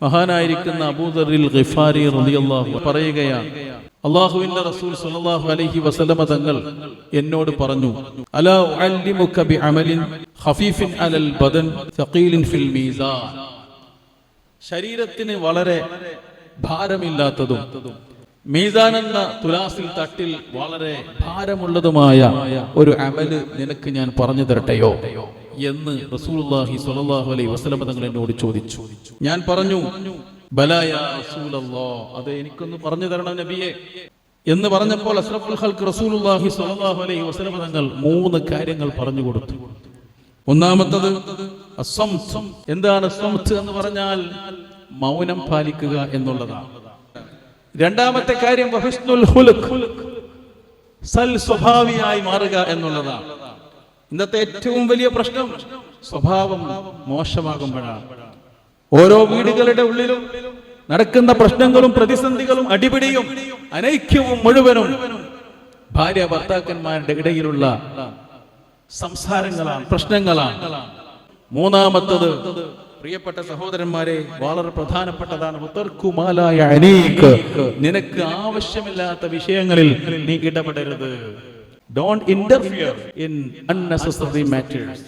മഹാനായിരിക്കുന്ന അബൂദറിൽ ഗിഫാരി റളിയല്ലാഹു പറയുകയാണ് അള്ളാഹുവിന്റെ റസൂൽ സല്ലല്ലാഹു അലൈഹി വസല്ലമ തങ്ങൾ എന്നോട് പറഞ്ഞു അലാ ഉഅല്ലിമുക ബിഅമലിൻ ഖഫീഫിൻ അലൽ ബദൻ സഖീലിൻ ഫിൽ മീസാൻ. ശരീരത്തിന് വളരെ ഭാരമില്ലാത്തതും മീസാൻ എന്ന തുലാസിൽ തട്ടിൽ വളരെ ഭാരമുള്ളതുമായ ഒരു അമൽ നിനക്ക് ഞാൻ പറഞ്ഞു തരട്ടെയോ എന്ന് റസൂലുള്ളാഹി സ്വല്ലല്ലാഹു അലൈഹി വസ്ലമ തങ്ങൾ എന്നോട് ചോദിച്ചു. ഞാൻ പറഞ്ഞു അത് എനിക്കൊന്ന് പറഞ്ഞു തരണം നബിയെ. എന്ന് പറഞ്ഞപ്പോൾ അസ്രഫുൽ തങ്ങൾ മൂന്ന് കാര്യങ്ങൾ പറഞ്ഞു കൊടുത്തു. ഒന്നാമത്തത്. എന്താണ് എന്ന് പറഞ്ഞാൽ മൗനം പാലിക്കുക എന്നുള്ളതാണ്. രണ്ടാമത്തെ കാര്യം. സൽ സ്വഭാവിയായി മാറുക എന്നുള്ളതാണ്. ഇന്നത്തെ ഏറ്റവും വലിയ പ്രശ്നം സ്വഭാവം മോശമാകുമ്പോഴാണ്. ഓരോ വീടുകളുടെ ഉള്ളിലും നടക്കുന്ന പ്രശ്നങ്ങളും പ്രതിസന്ധികളും അടിപിടിയും അനൈക്യവും മുഴുവനും ഭാര്യ ഭർത്താക്കന്മാരുടെ ഇടയിലുള്ള സംസാരങ്ങളാണ് പ്രശ്നങ്ങളാണ്. മൂന്നാമത്തത് പ്രിയപ്പെട്ട സഹോദരന്മാരെ വളരെ പ്രധാനപ്പെട്ടതാണ്. നിനക്ക് ആവശ്യമില്ലാത്ത വിഷയങ്ങളിൽ നീ ഇടപെടരുത്. Don't interfere in unnecessary matters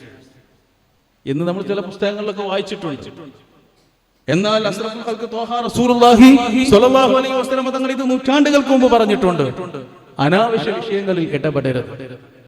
എന്ന് നമ്മൾ ചില പുസ്തകങ്ങളിലൊക്കെ വായിച്ചിട്ടുണ്ട്. എന്നാൽ തങ്ങൾ നൂറ്റാണ്ടുകൾക്ക് മുമ്പ് പറഞ്ഞിട്ടുണ്ട്. അനാവശ്യ വിഷയങ്ങളിൽ ഇടപെടരുത്.